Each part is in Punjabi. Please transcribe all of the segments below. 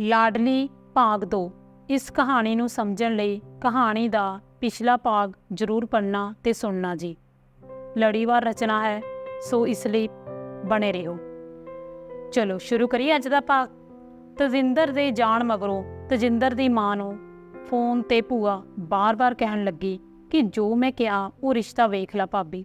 ਲਾਡਲੀ ਭਾਗ 2 ਇਸ ਕਹਾਣੀ ਨੂੰ ਸਮਝਣ ਲਈ ਕਹਾਣੀ ਦਾ ਪਿਛਲਾ ਭਾਗ ਜ਼ਰੂਰ ਪੜ੍ਹਨਾ ਤੇ ਸੁਣਨਾ ਜੀ। ਲੜੀਵਾਰ ਰਚਨਾ ਹੈ, ਸੋ ਇਸ ਲਈ ਬਣੇ ਰਹੋ। ਚਲੋ, ਸ਼ੁਰੂ ਕਰੀਏ ਅੱਜ ਦਾ ਭਾਗ। ਤਜਿੰਦਰ ਦੇ ਜਾਣ ਮਗਰੋਂ ਤਜਿੰਦਰ ਦੀ ਮਾਂ ਨੂੰ ਫੋਨ ਤੇ ਭੂਆ ਬਾਰ-ਬਾਰ ਕਹਿਣ ਲੱਗੀ ਕਿ ਜੋ ਮੈਂ ਕਿਹਾ, ਉਹ ਰਿਸ਼ਤਾ ਵੇਖ ਲੈ ਭਾਬੀ।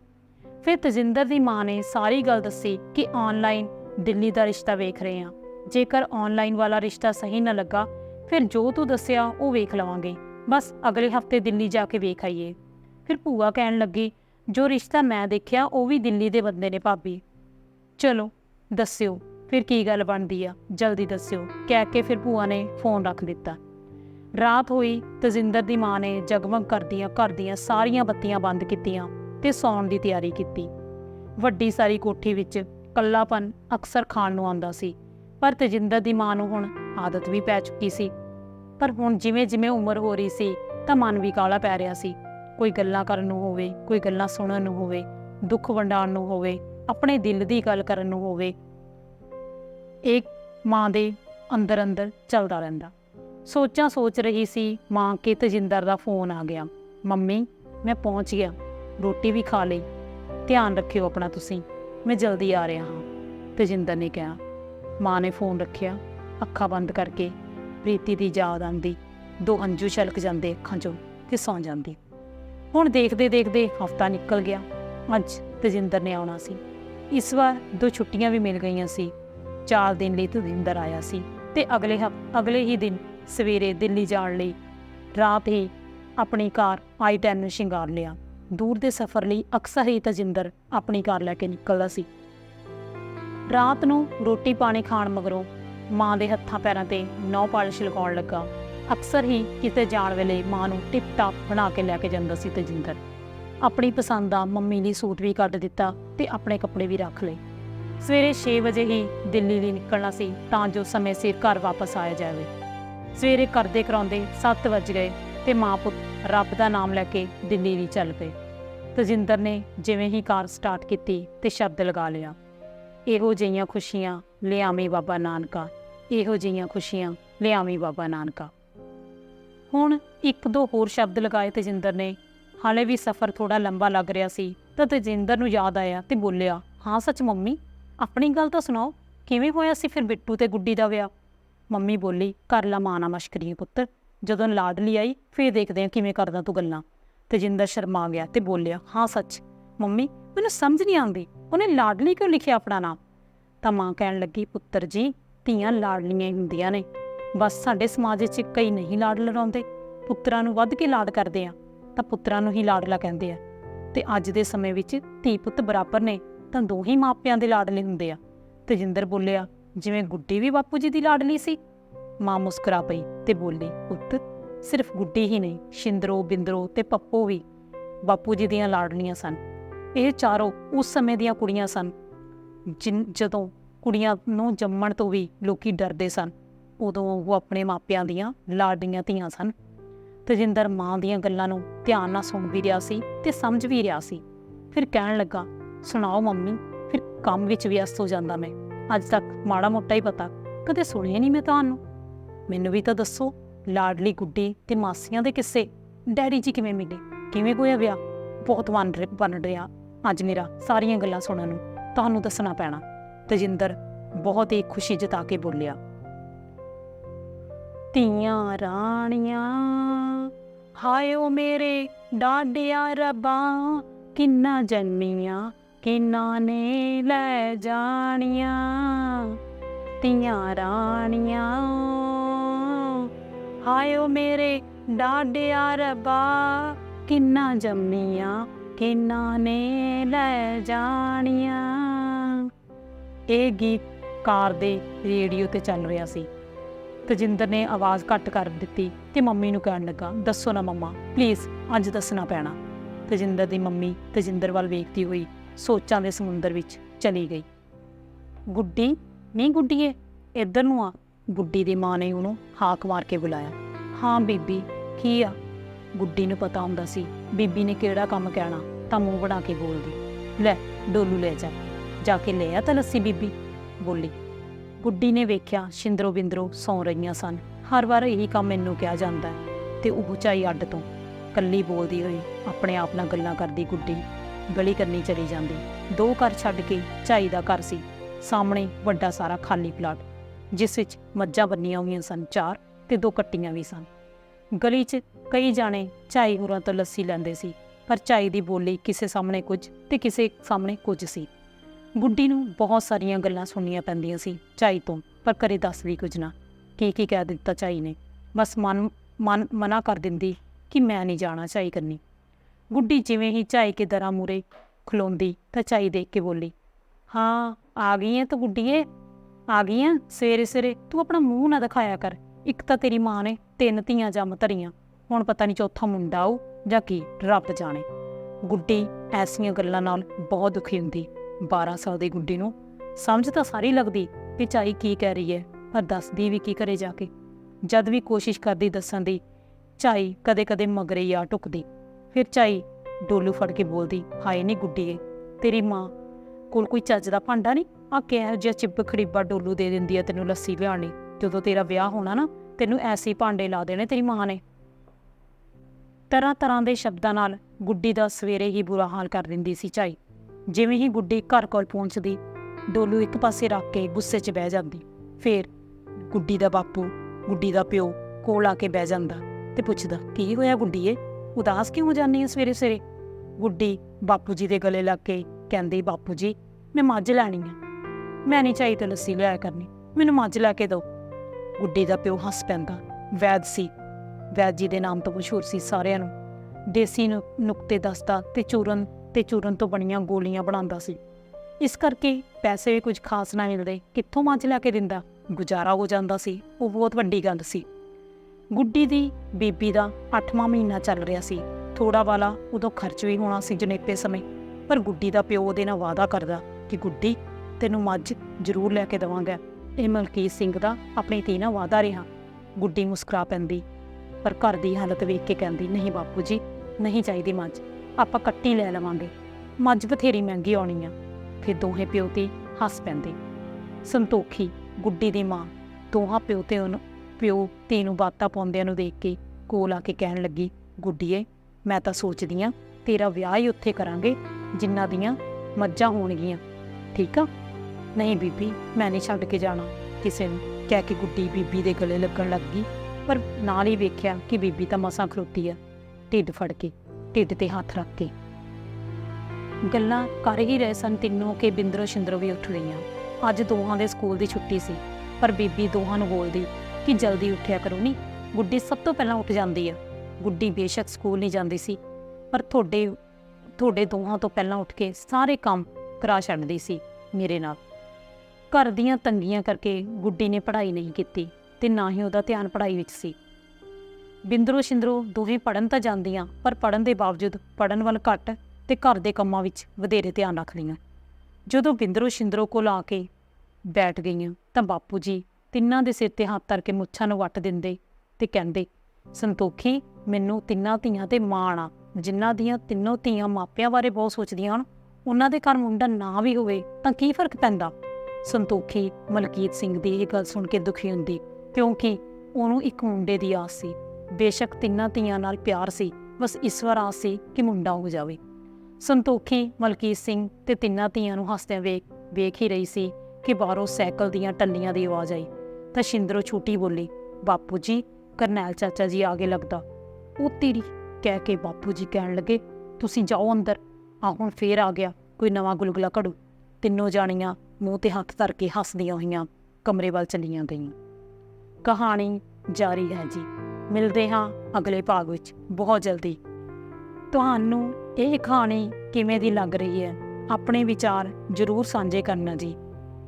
ਫਿਰ ਤਜਿੰਦਰ ਦੀ ਮਾਂ ਨੇ ਸਾਰੀ ਗੱਲ ਦੱਸੀ ਕਿ ਆਨਲਾਈਨ ਦਿੱਲੀ ਦਾ ਰਿਸ਼ਤਾ ਵੇਖ ਰਹੇ ਹਾਂ। ਜੇਕਰ ਆਨਲਾਈਨ ਵਾਲਾ ਰਿਸ਼ਤਾ ਸਹੀ ਨਾ ਲੱਗਾ, ਫਿਰ ਜੋ ਤੂੰ ਦੱਸਿਆ, ਉਹ ਵੇਖ ਲਵਾਂਗੇ। ਬਸ ਅਗਲੇ ਹਫ਼ਤੇ ਦਿੱਲੀ ਜਾ ਕੇ ਵੇਖ ਆਈਏ। ਫਿਰ ਭੂਆ ਕਹਿਣ ਲੱਗੀ, ਜੋ ਰਿਸ਼ਤਾ ਮੈਂ ਦੇਖਿਆ, ਉਹ ਵੀ ਦਿੱਲੀ ਦੇ ਬੰਦੇ ਨੇ, ਭਾਬੀ। ਚਲੋ, ਦੱਸਿਓ, ਫਿਰ ਕੀ ਗੱਲ ਬਣਦੀ ਆ? ਜਲਦੀ ਦੱਸਿਓ। ਕਹਿ ਕੇ ਫਿਰ ਭੂਆ ਨੇ ਫੋਨ ਰੱਖ ਦਿੱਤਾ। ਰਾਤ ਹੋਈ, ਤਜਿੰਦਰ ਦੀ ਮਾਂ ਨੇ ਜਗਮਗ ਕਰਦੀਆਂ ਘਰ ਦੀਆਂ ਸਾਰੀਆਂ ਬੱਤੀਆਂ ਬੰਦ ਕੀਤੀਆਂ ਤੇ ਸੌਣ ਦੀ ਤਿਆਰੀ ਕੀਤੀ। ਵੱਡੀ ਸਾਰੀ ਕੋਠੀ ਵਿੱਚ ਕੱਲਾਪਨ ਅਕਸਰ ਖਾਣ ਨੂੰ ਆਉਂਦਾ ਸੀ। ਪਰ ਤਜਿੰਦਰ ਦੀ ਮਾਂ ਨੂੰ ਹੁਣ ਆਦਤ ਵੀ ਪੈ ਚੁੱਕੀ ਸੀ। ਪਰ ਹੁਣ ਜਿਵੇਂ-ਜਿਵੇਂ ਉਮਰ ਹੋ ਰਹੀ ਸੀ, ਤਾਂ ਮਨ ਵੀ ਕਾਲਾ ਪੈ ਰਿਹਾ ਸੀ। ਕੋਈ ਗੱਲਾਂ ਕਰਨ ਨੂੰ ਹੋਵੇ, ਕੋਈ ਗੱਲਾਂ ਸੁਣਨ ਨੂੰ ਹੋਵੇ, ਦੁੱਖ ਵੰਡਾਉਣ ਨੂੰ ਹੋਵੇ, ਆਪਣੇ ਦਿਲ ਦੀ ਗੱਲ ਕਰਨ ਨੂੰ ਹੋਵੇ ਇੱਕ ਮਾਂ ਦੇ ਅੰਦਰ ਅੰਦਰ ਚੱਲਦਾ ਰਹਿੰਦਾ। ਸੋਚਾਂ ਸੋਚ ਰਹੀ ਸੀ ਮਾਂ ਕੇ ਤਜਿੰਦਰ ਦਾ ਫੋਨ ਆ ਗਿਆ। ਮੰਮੀ, ਮੈਂ ਪਹੁੰਚ ਗਿਆ। ਰੋਟੀ ਵੀ ਖਾ ਲਈ। ਧਿਆਨ ਰੱਖਿਓ ਆਪਣਾ ਤੁਸੀਂ। ਮੈਂ ਜਲਦੀ ਆ ਰਿਹਾ ਹਾਂ, ਤਜਿੰਦਰ ਨੇ ਕਿਹਾ। ਮਾਂ ਨੇ ਫੋਨ ਰੱਖਿਆ, ਅੱਖਾਂ ਬੰਦ ਕਰਕੇ। ਪ੍ਰੀਤੀ ਦੀ ਯਾਦ ਆਂਦੀ ਦੋ ਹੰਝੂ ਛਲਕ ਜਾਂਦੇ ਅੱਖਾਂ 'ਚੋਂ ਤੇ ਸੌਂ ਜਾਂਦੀ। ਹੁਣ ਦੇਖਦੇ ਦੇਖਦੇ ਹਫਤਾ ਨਿਕਲ ਗਿਆ, ਅੱਜ ਤਜਿੰਦਰ ਨੇ ਆਉਣਾ ਸੀ। ਇਸ ਵਾਰ ਦੋ ਛੁੱਟੀਆਂ ਵੀ ਮਿਲ ਗਈਆਂ ਸੀ। ਚਾਰ ਦਿਨ ਲਈ ਤਜਿੰਦਰ ਆਇਆ ਸੀ ਤੇ ਅਗਲੇ ਹਫ, ਅਗਲੇ ਹੀ ਦਿਨ ਸਵੇਰੇ ਦਿੱਲੀ ਜਾਣ ਲਈ ਰਾਤ ਹੀ ਆਪਣੀ ਕਾਰ i10 ਨੂੰ ਸ਼ਿੰਗਾਰ ਲਿਆ। ਦੂਰ ਦੇ ਸਫ਼ਰ ਲਈ ਅਕਸਰ ਹੀ ਤਜਿੰਦਰ ਆਪਣੀ ਕਾਰ ਲੈ ਕੇ ਨਿਕਲਦਾ ਸੀ। ਰਾਤ ਨੂੰ ਰੋਟੀ ਪਾਣੀ ਖਾਣ ਮਗਰੋਂ ਮਾਂ ਦੇ ਹੱਥਾਂ ਪੈਰਾਂ ਤੇ ਨੌ ਪਾਲਿਸ਼ ਲਗਾਉਣ ਲੱਗਾ। ਅਕਸਰ ਹੀ ਕਿਤੇ ਜਾਣ ਵੇਲੇ ਮਾਂ ਨੂੰ ਟਿਪ ਟਾਪ ਬਣਾ ਕੇ ਲੈ ਕੇ ਜਾਂਦਾ ਸੀ ਤਜਿੰਦਰ। ਆਪਣੀ ਪਸੰਦ ਦਾ ਮੰਮੀ ਲਈ ਸੂਟ ਵੀ ਕੱਢ ਦਿੱਤਾ ਤੇ ਆਪਣੇ ਕੱਪੜੇ ਵੀ ਰੱਖ ਲਏ। ਸਵੇਰੇ 6 ਵਜੇ ਹੀ ਦਿੱਲੀ ਲਈ ਨਿਕਲਣਾ ਸੀ ਤਾਂ ਜੋ ਸਮੇਂ ਸਿਰ ਘਰ ਵਾਪਸ ਆਇਆ ਜਾਵੇ। ਸਵੇਰੇ ਕਰਦੇ ਕਰਾਉਂਦੇ 7 ਵਜ ਗਏ ਤੇ ਮਾਂ ਪੁੱਤ ਰੱਬ ਦਾ ਨਾਮ ਲੈ ਕੇ ਦਿੱਲੀ ਲਈ ਚੱਲ ਪਏ। ਤਜਿੰਦਰ ਨੇ ਜਿਵੇਂ ਹੀ ਕਾਰ ਸਟਾਰਟ ਕੀਤੀ ਤੇ ਸ਼ਬਦ ਲਗਾ ਲਿਆ। ਇਹੋ ਜਿਹੀਆਂ ਖੁਸ਼ੀਆਂ ਲਿਆਵੀਂ ਬਾਬਾ ਨਾਨਕਾ, ਇਹੋ ਜਿਹੀਆਂ ਖੁਸ਼ੀਆਂ ਲਿਆਵੀਂ ਬਾਬਾ ਨਾਨਕਾ। ਹੁਣ ਇੱਕ ਦੋ ਹੋਰ ਸ਼ਬਦ ਲਗਾਏ ਤੇਜਿੰਦਰ ਨੇ। ਹਾਲੇ ਵੀ ਸਫ਼ਰ ਥੋੜਾ ਲੰਬਾ ਲੱਗ ਰਿਹਾ ਸੀ, ਤਾਂ ਤੇਜਿੰਦਰ ਨੂੰ ਯਾਦ ਆਇਆ ਤੇ ਬੋਲਿਆ, ਹਾਂ ਸੱਚ ਮੰਮੀ, ਆਪਣੀ ਗੱਲ ਤਾਂ ਸੁਣਾਓ, ਕਿਵੇਂ ਹੋਇਆ ਸੀ ਫਿਰ ਬਿੱਟੂ ਤੇ ਗੁੱਡੀ ਦਾ ਵਿਆਹ? ਮੰਮੀ ਬੋਲੀ, ਕਰ ਲਾ ਮਾਂ ਨਾ ਮਸ਼ਕਰੀ ਪੁੱਤਰ ਜਦੋਂ ਲਾਡਲੀ ਆਈ, ਫੇਰ ਦੇਖਦੇ ਆ ਕਿਵੇਂ ਕਰਦਾ ਤੂੰ ਗੱਲਾਂ। ਤੇਜਿੰਦਰ ਸ਼ਰਮਾ ਗਿਆ ਤੇ ਬੋਲਿਆ, ਹਾਂ ਸੱਚ ਮੰਮੀ, ਮੈਨੂੰ ਸਮਝ ਨਹੀਂ ਆਉਂਦੀ। ਉਹਨੇ ਲਾਡਲੀ ਕਿਉਂ ਲਿਖਿਆ ਆਪਣਾ ਨਾਮ? ਤਾਂ ਮਾਂ ਕਹਿਣ ਲੱਗੀ, ਪੁੱਤਰ ਜੀ, ਧੀਆਂ ਲਾਡਲੀਆਂ ਹੀ ਹੁੰਦੀਆਂ ਨੇ। ਬਸ ਸਾਡੇ ਸਮਾਜ ਵਿੱਚ ਕਈ ਨਹੀਂ ਲਾਡ ਲੜਾਉਂਦੇ। ਪੁੱਤਰਾਂ ਨੂੰ ਵੱਧ ਕੇ ਲਾਡ ਕਰਦੇ ਆ, ਤਾਂ ਪੁੱਤਰਾਂ ਨੂੰ ਹੀ ਲਾਡਲਾ ਕਹਿੰਦੇ ਆ। ਤੇ ਅੱਜ ਦੇ ਸਮੇਂ ਵਿੱਚ ਧੀ ਪੁੱਤ ਬਰਾਬਰ ਨੇ, ਤਾਂ ਦੋਹੀ ਮਾਪਿਆਂ ਦੇ ਲਾਡਲੇ ਹੁੰਦੇ ਆ। ਤਜਿੰਦਰ ਬੋਲਿਆ, ਜਿਵੇਂ ਗੁੱਡੀ ਵੀ ਬਾਪੂ ਜੀ ਦੀ ਲਾਡਲੀ ਸੀ? ਮਾਂ ਮੁਸਕਰਾ ਪਈ ਤੇ ਬੋਲੀ, ਪੁੱਤ, ਸਿਰਫ ਗੁੱਡੀ ਹੀ ਨਹੀਂ, ਸ਼ਿੰਦਰੋ, ਬਿੰਦਰੋ ਤੇ ਪੱਪੋ ਵੀ ਬਾਪੂ ਜੀ ਦੀਆਂ ਲਾਡਲੀਆਂ ਸਨ। ਇਹ ਚਾਰੋਂ ਉਸ ਸਮੇਂ ਦੀਆਂ ਕੁੜੀਆਂ ਸਨ, ਜਿਨ, ਜਦੋਂ ਕੁੜੀਆਂ ਨੂੰ ਜੰਮਣ ਤੋਂ ਵੀ ਲੋਕੀ ਡਰਦੇ ਸਨ, ਉਦੋਂ ਉਹ ਆਪਣੇ ਮਾਪਿਆਂ ਦੀਆਂ ਲਾਡਲੀਆਂ ਧੀਆਂ ਸਨ। ਤਜਿੰਦਰ ਮਾਂ ਦੀਆਂ ਗੱਲਾਂ ਨੂੰ ਧਿਆਨ ਨਾਲ ਸੁਣ ਵੀ ਰਿਹਾ ਸੀ ਤੇ ਸਮਝ ਵੀ ਰਿਹਾ ਸੀ। ਫਿਰ ਕਹਿਣ ਲੱਗਾ, ਸੁਣਾਓ ਮੰਮੀ, ਫਿਰ ਕੰਮ ਵਿੱਚ ਵਿਅਸਤ ਹੋ ਜਾਂਦਾ ਮੈਂ। ਅੱਜ ਤੱਕ ਮਾੜਾ ਮੋਟਾ ਹੀ ਪਤਾ, ਕਦੇ ਸੁਣਿਆ ਨਹੀਂ ਮੈਂ ਤੁਹਾਨੂੰ? ਮੈਨੂੰ ਵੀ ਤਾਂ ਦੱਸੋ, ਲਾਡਲੀ ਗੁੱਡੀ ਤੇ ਮਾਸੀਆਂ ਦੇ ਕਿੱਸੇ, ਡੈਡੀ ਜੀ ਕਿਵੇਂ ਮਿਲੇ, ਕਿਵੇਂ ਹੋਇਆ ਵਿਆਹ? ਬਹੁਤ ਬਣ ਰਿਹਾ ਬਣ ਰਿਹਾ ਅੱਜ ਮੇਰਾ ਸਾਰੀਆਂ ਗੱਲਾਂ ਸੁਣਨ ਨੂੰ, ਤੁਹਾਨੂੰ ਦੱਸਣਾ ਪੈਣਾ। ਤਜਿੰਦਰ ਬਹੁਤ ਹੀ ਖੁਸ਼ੀ ਜਤਾ ਕੇ ਬੋਲਿਆ, ਧੀਆਂ ਰਾਣੀਆਂ ਹਾਇਓ ਮੇਰੇ ਡਾਡਿਆ ਰੱਬਾ, ਕਿੰਨਾ ਜੰਮੀਆਂ, ਕਿੰਨਾ ਨੇ ਲੈ ਜਾਣੀਆਂ। ਧੀਆਂ ਰਾਣੀਆਂ ਹਾਇਓ ਮੇਰੇ ਡਾਡਿਆ ਰੱਬਾ, ਕਿੰਨਾ ਜੰਮੀਆਂ ਕਿੰਨਾ ਨੇ ਲੈ ਜਾਣੀਆਂ? ਇਹ ਗੀਤ ਕਾਰ ਦੇ ਰੇਡੀਓ ਤੇ ਚੱਲ ਰਿਹਾ ਸੀ। ਤਜਿੰਦਰ ਨੇ ਆਵਾਜ਼ ਘੱਟ ਕਰ ਦਿੱਤੀ ਤੇ ਮੰਮੀ ਨੂੰ ਕਹਿਣ ਲੱਗਾ, ਦੱਸੋ ਨਾ ਮੰਮਾ ਪਲੀਜ਼ ਅੱਜ ਦੱਸਣਾ ਪੈਣਾ। ਤਜਿੰਦਰ ਦੀ ਮੰਮੀ ਤਜਿੰਦਰ ਵੱਲ ਵੇਖਦੀ ਹੋਈ ਸੋਚਾਂ ਦੇ ਸਮੁੰਦਰ ਵਿੱਚ ਚਲੀ ਗਈ। ਗੁੱਡੀ, ਨਹੀਂ ਗੁੱਡੀਏ, ਇੱਧਰ ਨੂੰ ਆ। ਗੁੱਡੀ ਦੀ ਮਾਂ ਨੇ ਉਹਨੂੰ ਹਾਕ ਮਾਰ ਕੇ ਬੁਲਾਇਆ। ਹਾਂ ਬੀਬੀ, ਕੀ ਆ? ਗੁੱਡੀ ਨੂੰ ਪਤਾ ਹੁੰਦਾ ਸੀ, ਬੀਬੀ ਨੇ ਕਿਹੜਾ ਕੰਮ ਕਹਿਣਾ, ਤਾਂ ਮੂੰਹ ਬਣਾ ਕੇ ਬੋਲਦੀ, ਲੈ, ਡੋਲੂ ਲੈ ਜਾ ਜਾ ਕੇ ਲੈ ਆ ਤਾਂ ਲੱਸੀ ਬੀਬੀ। ਬੋਲੀ। ਗੁੱਡੀ ਨੇ ਵੇਖਿਆ ਸ਼ਿੰਦਰੋ ਬਿੰਦਰੋ ਸੌਂ ਰਹੀਆਂ ਸਨ। ਹਰ ਵਾਰ ਇਹੀ ਕੰਮ ਮੈਨੂੰ ਕਿਹਾ ਜਾਂਦਾ ਹੈ ਤੇ ਉਹ ਚਾਈ ਅੱਡ ਤੋਂ ਕੱਲੀ ਬੋਲਦੀ ਹੋਈ ਆਪਣੇ ਆਪ ਨਾਲ ਗੱਲਾਂ ਕਰਦੀ ਗੁੱਡੀ ਗਲੀ ਕਰਨੀ ਚਲੀ ਜਾਂਦੀ। ਦੋ ਘਰ ਛੱਡ ਕੇ ਝਾਈ ਦਾ ਘਰ ਸੀ। ਸਾਹਮਣੇ ਵੱਡਾ ਸਾਰਾ ਖਾਲੀ ਪਲਾਟ, ਜਿਸ ਵਿੱਚ ਮੱਝਾਂ ਬੰਨੀਆਂ ਹੋਈਆਂ ਸਨ, ਚਾਰ ਤੇ ਦੋ ਕੱਟੀਆਂ ਵੀ ਸਨ। ਗਲੀ 'ਚ ਕਈ ਜਾਣੇ ਚਾਈ ਹੋਰਾਂ ਤੋਂ ਲੱਸੀ ਲੈਂਦੇ ਸੀ, ਪਰ ਚਾਈ ਦੀ ਬੋਲੀ ਕਿਸੇ ਸਾਹਮਣੇ ਕੁਝ ਤੇ ਕਿਸੇ ਸਾਹਮਣੇ ਕੁਝ ਸੀ। ਗੁੱਡੀ ਨੂੰ ਬਹੁਤ ਸਾਰੀਆਂ ਗੱਲਾਂ ਸੁਣਨੀਆਂ ਪੈਂਦੀਆਂ ਸੀ ਚਾਈ ਤੋਂ, ਪਰ ਕਰੇ ਦੱਸ ਵੀ ਕੁਝ ਨਾ। ਕੀ ਕੀ ਕਹਿ ਦਿੱਤਾ ਚਾਈ ਨੇ? ਬਸ ਮਨ ਮਨ ਮਨਾ ਕਰ ਦਿੰਦੀ ਕਿ ਮੈਂ ਨਹੀਂ ਜਾਣਾ ਚਾਈ ਕਰਨੀ ਗੁੱਡੀ ਜਿਵੇਂ ਹੀ ਚਾਈ ਕੇ ਦਰਾਂ ਮੂਰੇ ਖਲੋਂਦੀ ਤਾਂ ਚਾਈ ਦੇਖ ਕੇ ਬੋਲੀ, ਹਾਂ, ਆ ਗਈ ਹੈ ਤਾਂ ਗੁੱਡੀਏ ਆ ਗਈ ਹੈ ਸਵੇਰੇ ਸਵੇਰੇ ਤੂੰ ਆਪਣਾ ਮੂੰਹ ਨਾ ਦਿਖਾਇਆ ਕਰ। ਇੱਕ ਤਾਂ ਤੇਰੀ ਮਾਂ ਨੇ ਤਿੰਨ ਧੀਆਂ ਜੰਮ ਧਰੀਆਂ। ਹੁਣ ਪਤਾ ਨਹੀਂ ਚੌਥਾ ਮੁੰਡਾ ਆਊ ਜਾਂ ਕੀ ਰੱਬ ਜਾਣੇ। ਗੁੱਡੀ ਐਸੀਆਂ ਗੱਲਾਂ ਨਾਲ ਬਹੁਤ ਦੁਖੀ ਹੁੰਦੀ 12 ਸਾਲ ਦੀ ਗੁੱਡੀ ਨੂੰ। ਸਮਝ ਤਾਂ ਸਾਰੀ ਲੱਗਦੀ ਕਿ ਝਾਈ ਕੀ ਕਹਿ ਰਹੀ ਹੈ, ਪਰ ਦੱਸਦੀ ਵੀ ਕੀ ਕਰੇ ਜਾ ਕੇ। ਜਦ ਵੀ ਕੋਸ਼ਿਸ਼ ਕਰਦੀ ਦੱਸਣ ਦੀ ਝਾਈ ਕਦੇ-ਕਦੇ ਮਗਰੇ ਹੀ ਆ ਟੁਕਦੀ। ਫਿਰ ਝਾਈ ਡੋਲੂ ਫੜ ਕੇ ਬੋਲਦੀ, ਹਾਏ ਨਹੀਂ ਗੁੱਡੀਏ ਤੇਰੀ ਮਾਂ ਕੋਲ ਕੋਈ ਚੱਜ ਦਾ ਭਾਂਡਾ ਨਹੀਂ ਆ ਕਿਹੋ ਜਿਹਾ ਚਿੱਬ ਖੜੀਬਾ ਡੋਲੂ ਦੇ ਦਿੰਦੀ ਆ ਤੈਨੂੰ ਲੱਸੀ ਲਿਆਣੀ ਜਦੋਂ ਤੇਰਾ ਵਿਆਹ ਹੋਣਾ ਨਾ, ਤੈਨੂੰ ਐਸੇ ਭਾਂਡੇ ਲਾ ਦੇਣੇ ਤੇਰੀ ਮਾਂ ਨੇ। ਤਰ੍ਹਾਂ ਤਰ੍ਹਾਂ ਦੇ ਸ਼ਬਦਾਂ ਨਾਲ ਗੁੱਡੀ ਦਾ ਸਵੇਰੇ ਹੀ ਬੁਰਾ ਹਾਲ ਕਰ ਦਿੰਦੀ ਸੀ ਝਾਈ। ਜਿਵੇਂ ਹੀ ਗੁੱਡੀ ਘਰ ਕੋਲ ਪਹੁੰਚਦੀ, ਡੋਲੂ ਇੱਕ ਪਾਸੇ ਰੱਖ ਕੇ ਗੁੱਸੇ 'ਚ ਬਹਿ ਜਾਂਦੀ। ਫੇਰ ਗੁੱਡੀ ਦਾ ਬਾਪੂ, ਗੁੱਡੀ ਦਾ ਪਿਓ ਕੋਲ ਆ ਕੇ ਬਹਿ ਜਾਂਦਾ ਤੇ ਪੁੱਛਦਾ, ਕੀ ਹੋਇਆ ਗੁੱਡੀਏ? ਉਦਾਸ ਕਿਉਂ ਹੋ ਜਾਂਦੀ ਹੈ ਸਵੇਰੇ ਸਵੇਰੇ ਗੁੱਡੀ ਬਾਪੂ ਜੀ ਦੇ ਗਲੇ ਲੱਗ ਕੇ ਕਹਿੰਦੀ, ਬਾਪੂ ਜੀ, ਮੈਂ ਮੱਝ ਲੈਣੀ ਆ। ਮੈਂ ਨਹੀਂ ਚਾਹੀ ਤੇ ਲੱਸੀ ਲਿਆਇਆ ਕਰਨੀ। ਮੈਨੂੰ ਮੱਝ ਲੈ ਕੇ ਦਿਓ। ਗੁੱਡੀ ਦਾ ਪਿਓ ਹੱਸ ਪੈਂਦਾ, ਵੈਦ ਸੀ ਵੈਦ ਜੀ ਦੇ ਨਾਮ ਤੋਂ ਮਸ਼ਹੂਰ ਸੀ ਸਾਰਿਆਂ ਨੂੰ। ਦੇਸੀ ਨੁ- ਨੁਕਤੇ ਦੱਸਦਾ ਤੇ ਚੂਰਨ ਤੇ ਚੂਰਨ ਤੋਂ ਬਣੀਆਂ ਗੋਲੀਆਂ ਬਣਾਉਂਦਾ ਸੀ। ਇਸ ਕਰਕੇ ਪੈਸੇ ਵੀ ਕੁਝ ਖਾਸ ਨਾ ਮਿਲਦੇ, ਕਿੱਥੋਂ ਮੱਝ ਲੈ ਕੇ ਦਿੰਦਾ? ਗੁਜ਼ਾਰਾ ਹੋ ਜਾਂਦਾ ਸੀ, ਉਹ ਬਹੁਤ ਵੱਡੀ ਗੱਲ ਸੀ। ਗੁੱਡੀ ਦੀ ਬੀਬੀ ਦਾ 8ਵਾਂ ਮਹੀਨਾ ਚੱਲ ਰਿਹਾ ਸੀ। ਥੋੜਾ ਵਾਲਾ ਉਦੋਂ ਖਰਚ ਵੀ ਹੋਣਾ ਸੀ ਜਨੇਪੇ ਸਮੇਂ, ਪਰ ਗੁੱਡੀ ਦਾ ਪਿਓ ਉਹਦੇ ਨਾਲ ਵਾਅਦਾ ਕਰਦਾ ਕਿ, ਗੁੱਡੀ, ਤੈਨੂੰ ਮੱਝ ਜ਼ਰੂਰ ਲੈ ਕੇ ਦੇਵਾਂਗਾ। ਇਹ ਮਲਕੀਤ ਸਿੰਘ ਦਾ ਆਪਣੀ ਧੀ ਨਾਲ ਵਾਅਦਾ ਰਿਹਾ। ਗੁੱਡੀ ਮੁਸਕਰਾ ਪੈਂਦੀ ਪਰ ਘਰ ਦੀ ਹਾਲਤ ਵੇਖ ਕੇ ਕਹਿੰਦੀ, ਨਹੀਂ ਬਾਪੂ ਜੀ, ਨਹੀਂ ਚਾਹੀਦੀ ਮੱਝ। ਆਪਾਂ ਕੱਟੀ ਲੈ ਲਵਾਂਗੇ। ਮੱਝ ਬਥੇਰੀ ਮਹਿੰਗੀ ਆਉਣੀ ਆ। ਫਿਰ ਦੋਹੇ ਪਿਓ ਤੇ ਹੱਸ ਪੈਂਦੇ। ਸੰਤੋਖੀ, ਗੁੱਡੀ ਦੀ ਮਾਂ, ਦੋਹਾਂ ਪਿਓ ਤੇ ਉਹਨੂੰ, ਪਿਓ ਧੀ ਨੂੰ ਬਾਤਾਂ ਪਾਉਂਦਿਆਂ ਨੂੰ ਦੇਖ ਕੇ ਕੋਲ ਆ ਕੇ ਕਹਿਣ ਲੱਗੀ, ਗੁੱਡੀਏ, ਮੈਂ ਤਾਂ ਸੋਚਦੀ ਆ, ਤੇਰਾ ਵਿਆਹ ਹੀ ਉੱਥੇ ਕਰਾਂਗੇ, ਜਿੰਨਾਂ ਦੀਆਂ ਮੱਝਾਂ ਹੋਣਗੀਆਂ। ਠੀਕ ਆ? ਨਹੀਂ ਬੀਬੀ, ਮੈਂ ਨਹੀਂ ਛੱਡ ਕੇ ਜਾਣਾ। ਕਿਸੇ ਨੂੰ ਕਹਿ ਕੇ ਗੁੱਡੀ ਬੀਬੀ ਦੇ ਗਲੇ ਲੱਗਣ ਲੱਗ ਗਈ। ਪਰ ਨਾਲ ਹੀ ਵੇਖਿਆ ਕਿ ਬੀਬੀ ਤਾਂ ਮਸਾਂ ਖਲੋਤੀ ਆ, ਢਿੱਡ ਫੜ ਕੇ, ਢਿੱਡ ਤੇ ਹੱਥ ਰੱਖ ਕੇ। ਗੱਲਾਂ ਕਰ ਹੀ ਰਹੇ ਸਨ ਤਿੰਨੋਂ ਕਿ ਬਿੰਦਰੋ ਸ਼ਿੰਦਰੋ ਵੀ ਉੱਠ ਗਈਆਂ। ਅੱਜ ਦੋਹਾਂ ਦੇ ਸਕੂਲ ਦੀ ਛੁੱਟੀ ਸੀ, ਪਰ ਬੀਬੀ ਦੋਹਾਂ ਨੂੰ ਬੋਲਦੀ ਕਿ ਜਲਦੀ ਉੱਠਿਆ ਕਰੋ ਨੀ, ਗੁੱਡੀ ਸਭ ਤੋਂ ਪਹਿਲਾਂ ਉੱਠ ਜਾਂਦੀ ਆ। ਗੁੱਡੀ ਬੇਸ਼ੱਕ ਸਕੂਲ ਨਹੀਂ ਜਾਂਦੀ ਸੀ, ਪਰ ਤੁਹਾਡੇ ਤੁਹਾਡੇ ਦੋਹਾਂ ਤੋਂ ਪਹਿਲਾਂ ਉੱਠ ਕੇ ਸਾਰੇ ਕੰਮ ਕਰਾ ਛੱਡਦੀ ਸੀ ਮੇਰੇ ਨਾਲ। ਘਰ ਦੀਆਂ ਤੰਗੀਆਂ ਕਰਕੇ ਗੁੱਡੀ ਨੇ ਪੜ੍ਹਾਈ ਨਹੀਂ ਕੀਤੀ। ਤੇ ਨਾ ਹੀ ਉਹਦਾ ਧਿਆਨ ਪੜ੍ਹਾਈ ਵਿੱਚ ਸੀ। ਬਿੰਦਰੋ ਸ਼ਿੰਦਰੋ ਦੋਵੇਂ ਪੜਨ ਤਾਂ ਜਾਂਦੀਆਂ, ਪਰ ਪੜਨ ਦੇ ਬਾਵਜੂਦ ਪੜਨ ਵੱਲ ਘੱਟ ਤੇ ਘਰ ਦੇ ਕੰਮਾਂ ਵਿੱਚ ਵਧੇਰੇ ਧਿਆਨ ਰੱਖਦੀਆਂ ਜਦੋਂ ਬਿੰਦਰੋ ਸ਼ਿੰਦਰੋ ਕੋਲ ਆ ਕੇ ਬੈਠ ਗਈਆਂ ਤਾਂ ਬਾਪੂ ਜੀ ਤਿੰਨਾਂ ਦੇ ਸਿਰ ਤੇ ਹੱਥ ਧਰ ਕੇ ਮੁੱਛਾਂ ਨੂੰ ਵੱਟ ਦਿੰਦੇ ਤੇ ਕਹਿੰਦੇ, ਸੰਤੋਖੀ, ਮੈਨੂੰ ਤਿੰਨਾਂ ਧੀਆਂ ਤੇ ਮਾਣ ਆ ਜਿਨ੍ਹਾਂ ਦੀਆਂ ਤਿੰਨੋਂ ਧੀਆਂ ਮਾਪਿਆਂ ਬਾਰੇ ਬਹੁਤ ਸੋਚਦੀਆਂ ਹਨ, ਉਹਨਾਂ ਦੇ ਘਰ ਮੁੰਡਾ ਨਾ ਵੀ ਹੋਵੇ ਤਾਂ ਕੀ ਫ਼ਰਕ ਪੈਂਦਾ? ਸੰਤੋਖੀ ਮਲਕੀਤ ਸਿੰਘ ਦੀ ਇਹ ਗੱਲ ਸੁਣ ਕੇ ਦੁਖੀ ਹੁੰਦੀ ਕਿਉਂਕਿ ਉਹਨੂੰ ਇੱਕ ਮੁੰਡੇ ਦੀ ਆਸ ਸੀ। ਬੇਸ਼ੱਕ ਤਿੰਨਾਂ ਧੀਆਂ ਨਾਲ ਪਿਆਰ ਸੀ। ਬਸ ਇਸ ਵਾਰ ਆਸ ਸੀ ਕਿ ਮੁੰਡਾ ਹੋ ਜਾਵੇ। ਸੰਤੋਖੀ, ਮਲਕੀਤ ਸਿੰਘ ਤੇ ਤਿੰਨਾਂ ਧੀਆਂ ਨੂੰ ਹੱਸਦਿਆਂ ਵੇਖ ਵੇਖ ਹੀ ਰਹੀ ਸੀ ਕਿ ਬਾਹਰੋਂ ਸਾਈਕਲ ਦੀਆਂ ਟੱਲੀਆਂ ਦੀ ਆਵਾਜ਼ ਆਈ। ਤਾਂ ਸ਼ਿੰਦਰੋ ਛੋਟੀ ਬੋਲੀ, ਬਾਪੂ ਜੀ, ਕਰਨੈਲ ਚਾਚਾ ਜੀ ਆਗੇ ਲੱਗਦਾ। ਉਹ ਤੇਰੀ ਕਹਿ ਕੇ ਬਾਪੂ ਜੀ ਕਹਿਣ ਲੱਗੇ, ਤੁਸੀਂ ਜਾਓ ਅੰਦਰ। ਆ ਹੁਣ ਫੇਰ ਆ ਗਿਆ। ਕੋਈ ਨਵਾਂ ਗੁਲਗੁਲਾ ਘੜੂ ਤਿੰਨੋਂ ਜਾਣੀਆਂ ਮੂੰਹ ਤੇ ਹੱਥ ਧਰ ਕੇ ਹੱਸਦੀਆਂ ਹੋਈਆਂ ਕਮਰੇ ਵੱਲ ਚਲੀਆਂ ਗਈਆਂ। ਕਹਾਣੀ ਜਾਰੀ ਹੈ ਜੀ। ਮਿਲਦੇ ਹਾਂ ਅਗਲੇ ਭਾਗ ਵਿੱਚ ਬਹੁਤ ਜਲਦੀ। ਤੁਹਾਨੂੰ ਇਹ ਕਹਾਣੀ ਕਿਵੇਂ ਦੀ ਲੱਗ ਰਹੀ ਹੈ, ਆਪਣੇ ਵਿਚਾਰ ਜ਼ਰੂਰ ਸਾਂਝੇ ਕਰਨਾ ਜੀ।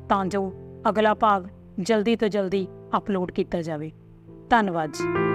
ਤਾਂ ਜੋ ਅਗਲਾ ਭਾਗ ਜਲਦੀ ਤੋਂ ਜਲਦੀ ਅਪਲੋਡ ਕੀਤਾ ਜਾਵੇ। ਧੰਨਵਾਦ ਜੀ।